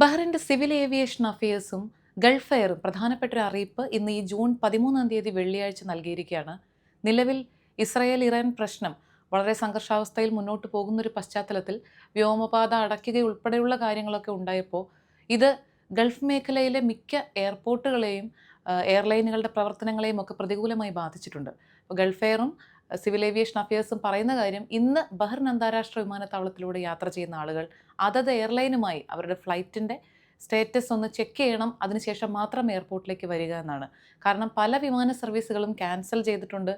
ബഹ്റിന്റെ civil aviation അഫയേഴ്സും Gulf എയറും പ്രധാനപ്പെട്ട ഒരു അറിയിപ്പ് ഇന്ന് ഈ ജൂൺ പതിമൂന്നാം തീയതി വെള്ളിയാഴ്ച നൽകിയിരിക്കുകയാണ്. നിലവിൽ ഇസ്രായേൽ ഇറാൻ പ്രശ്നം വളരെ സംഘർഷാവസ്ഥയിൽ മുന്നോട്ട് പോകുന്നൊരു പശ്ചാത്തലത്തിൽ വ്യോമപാത അടയ്ക്കുകയുൾപ്പെടെയുള്ള കാര്യങ്ങളൊക്കെ ഉണ്ടായപ്പോൾ ഇത് ഗൾഫ് മേഖലയിലെ മിക്ക എയർപോർട്ടുകളെയും എയർലൈനുകളുടെ പ്രവർത്തനങ്ങളെയും ഒക്കെ പ്രതികൂലമായി ബാധിച്ചിട്ടുണ്ട്. ഗൾഫ് എയറും സിവിൽ ഏവിയേഷൻ അഫയേഴ്സും പറയുന്ന കാര്യം ഇന്ന് ബഹ്റിൻ അന്താരാഷ്ട്ര വിമാനത്താവളത്തിലൂടെ യാത്ര ചെയ്യുന്ന ആളുകൾ അതത് എയർലൈനുമായി അവരുടെ ഫ്ലൈറ്റിന്റെ സ്റ്റേറ്റസ് ഒന്ന് ചെക്ക് ചെയ്യണം. അതിനുശേഷം മാത്രം എയർപോർട്ടിലേക്ക് വരിക എന്നാണ്. കാരണം പല വിമാന സർവീസുകളും ക്യാൻസൽ ചെയ്തിട്ടുണ്ട്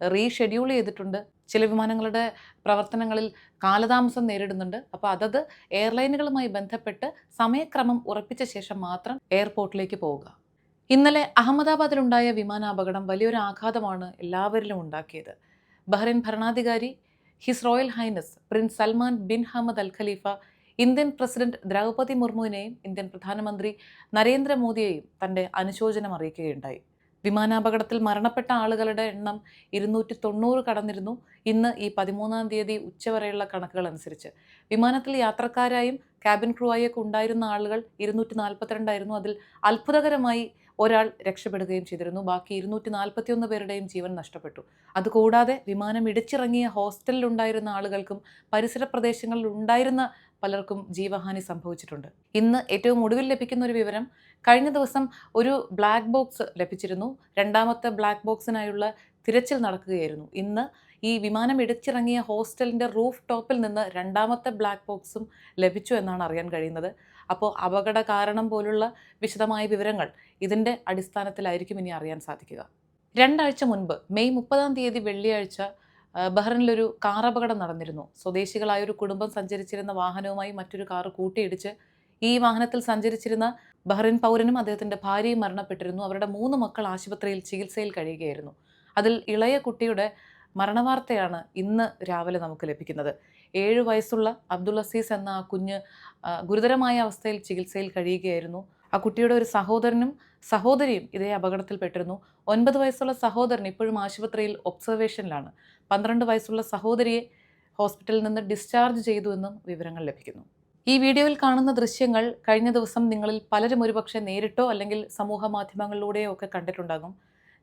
റീഷെഡ്യൂൾ ചെയ്തിട്ടുണ്ട്. ചില വിമാനങ്ങളുടെ പ്രവർത്തനങ്ങളിൽ കാലതാമസം നേരിടുന്നുണ്ട്. അപ്പോൾ അതത് എയർലൈനുകളുമായി ബന്ധപ്പെട്ട് സമയക്രമം ഉറപ്പിച്ച ശേഷം മാത്രം എയർപോർട്ടിലേക്ക് പോവുക. ഇന്നലെ അഹമ്മദാബാദിലുണ്ടായ വിമാനാപകടം വലിയൊരു ആഘാതമാണ് എല്ലാവരിലും ഉണ്ടാക്കിയത്. ബഹ്റൈൻ ഭരണാധികാരി His Royal Highness Prince Salman bin Hamad al Khalifa Indian president Droupadi മുർമുവിനെയും Indian പ്രധാനമന്ത്രി നരേന്ദ്രമോദിയെയും തന്റെ അനുശോചനം അറിയിക്കുകയുണ്ടായി. വിമാനാപകടത്തിൽ മരണപ്പെട്ട ആളുകളുടെ എണ്ണം ഇരുന്നൂറ്റി തൊണ്ണൂറ് കടന്നിരുന്നു. ഇന്ന് ഈ പതിമൂന്നാം തീയതി ഉച്ചവരെയുള്ള കണക്കുകൾ അനുസരിച്ച് വിമാനത്തിൽ യാത്രക്കാരായും ക്യാബിൻ ക്രൂ ആയൊക്കെ ഉണ്ടായിരുന്ന ആളുകൾ ഇരുന്നൂറ്റി നാൽപ്പത്തിരണ്ടായിരുന്നു അതിൽ അത്ഭുതകരമായി ഒരാൾ രക്ഷപ്പെടുകയും ചെയ്തിരുന്നു. ബാക്കി ഇരുന്നൂറ്റി നാൽപ്പത്തിയൊന്ന് പേരുടെയും ജീവൻ നഷ്ടപ്പെട്ടു. അതുകൂടാതെ വിമാനം ഇടിച്ചിറങ്ങിയ ഹോസ്റ്റലിലുണ്ടായിരുന്ന ആളുകൾക്കും പരിസര പ്രദേശങ്ങളിൽ ഉണ്ടായിരുന്ന പലർക്കും ജീവഹാനി സംഭവിച്ചിട്ടുണ്ട്. ഇന്ന് ഏറ്റവും ഒടുവിൽ ലഭിക്കുന്ന ഒരു വിവരം കഴിഞ്ഞ ദിവസം ഒരു ബ്ലാക്ക് ബോക്സ് ലഭിച്ചിരുന്നു. രണ്ടാമത്തെ ബ്ലാക്ക് ബോക്സിനായുള്ള തിരച്ചിൽ നടക്കുകയായിരുന്നു. ഇന്ന് ഈ വിമാനം ഇടിച്ചിറങ്ങിയ ഹോസ്റ്റലിന്റെ റൂഫ് ടോപ്പിൽ നിന്ന് രണ്ടാമത്തെ ബ്ലാക്ക് ബോക്സും ലഭിച്ചു എന്നാണ് അറിയാൻ കഴിയുന്നത്. അപ്പോൾ അപകട കാരണം പോലുള്ള വിശദമായ വിവരങ്ങൾ ഇതിന്റെ അടിസ്ഥാനത്തിലായിരിക്കും ഇനി അറിയാൻ സാധിക്കുക. രണ്ടാഴ്ച മുൻപ് മെയ് മുപ്പതാം തീയതി വെള്ളിയാഴ്ച ബഹ്റിനിലൊരു കാർ അപകടം നടന്നിരുന്നു. സ്വദേശികളായ ഒരു കുടുംബം സഞ്ചരിച്ചിരുന്ന വാഹനവുമായി മറ്റൊരു കാർ കൂട്ടിയിടിച്ച് ഈ വാഹനത്തിൽ സഞ്ചരിച്ചിരുന്ന ബഹ്റിൻ പൗരനും അദ്ദേഹത്തിന്റെ ഭാര്യയും മരണപ്പെട്ടിരുന്നു. അവരുടെ മൂന്ന് മക്കൾ ആശുപത്രിയിൽ ചികിത്സയിൽ കഴിയുകയായിരുന്നു. അതിൽ ഇളയ കുട്ടിയുടെ മരണവാർത്തയാണ് ഇന്ന് രാവിലെ നമുക്ക് ലഭിക്കുന്നത്. ഏഴ് വയസ്സുള്ള അബ്ദുൾ അസീസ് എന്ന ആ കുഞ്ഞ് ഗുരുതരമായ അവസ്ഥയിൽ ചികിത്സയിൽ കഴിയുകയായിരുന്നു. ആ കുട്ടിയുടെ ഒരു സഹോദരനും സഹോദരിയും ഇതേ അപകടത്തിൽപ്പെട്ടിരുന്നു. ഒൻപത് വയസ്സുള്ള സഹോദരൻ ഇപ്പോഴും ആശുപത്രിയിൽ ഒബ്സർവേഷനിലാണ്. പന്ത്രണ്ട് വയസ്സുള്ള സഹോദരിയെ ഹോസ്പിറ്റലിൽ നിന്ന് ഡിസ്ചാർജ് ചെയ്തു എന്നും വിവരങ്ങൾ ലഭിക്കുന്നു. ഈ വീഡിയോയിൽ കാണുന്ന ദൃശ്യങ്ങൾ കഴിഞ്ഞ ദിവസം നിങ്ങളിൽ പലരും ഒരുപക്ഷെ നേരിട്ടോ അല്ലെങ്കിൽ സമൂഹ മാധ്യമങ്ങളിലൂടെയോ ഒക്കെ കണ്ടിട്ടുണ്ടാകും.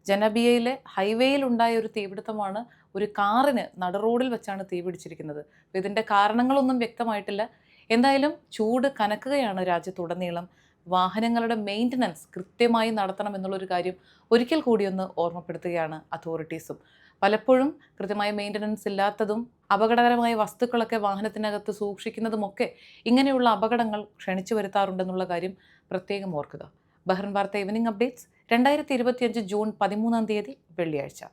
ജനബിയയിലെ ഹൈവേയിൽ ഉണ്ടായ ഒരു തീപിടുത്തമാണ് ഒരു കാറിന് നടുറോഡിൽ വെച്ചാണ് തീപിടിച്ചിരിക്കുന്നത് ഇതിന്റെ കാരണങ്ങളൊന്നും വ്യക്തമായിട്ടില്ല. എന്തായാലും ചൂട് കനക്കുകയാണ് രാജ്യത്തുടനീളം. വാഹനങ്ങളുടെ മെയിന്റനൻസ് കൃത്യമായി നടത്തണം എന്നുള്ളൊരു കാര്യം ഒരിക്കൽ കൂടിയൊന്ന് ഓർമ്മപ്പെടുത്തുകയാണ് അതോറിറ്റീസും പലപ്പോഴും കൃത്യമായ മെയിന്റനൻസ് ഇല്ലാത്തതും അപകടകരമായ വസ്തുക്കളൊക്കെ വാഹനത്തിനകത്ത് സൂക്ഷിക്കുന്നതുമൊക്കെ ഇങ്ങനെയുള്ള അപകടങ്ങൾ ക്ഷണിച്ചു വരുത്താറുണ്ടെന്നുള്ള കാര്യം പ്രത്യേകം ഓർക്കുക. ബഹ്റൻ വാർത്ത ഈവനിംഗ് അപ്ഡേറ്റ്സ് രണ്ടായിരത്തി ഇരുപത്തിയഞ്ച് ജൂൺ പതിമൂന്നാം തീയതി വെള്ളിയാഴ്ച.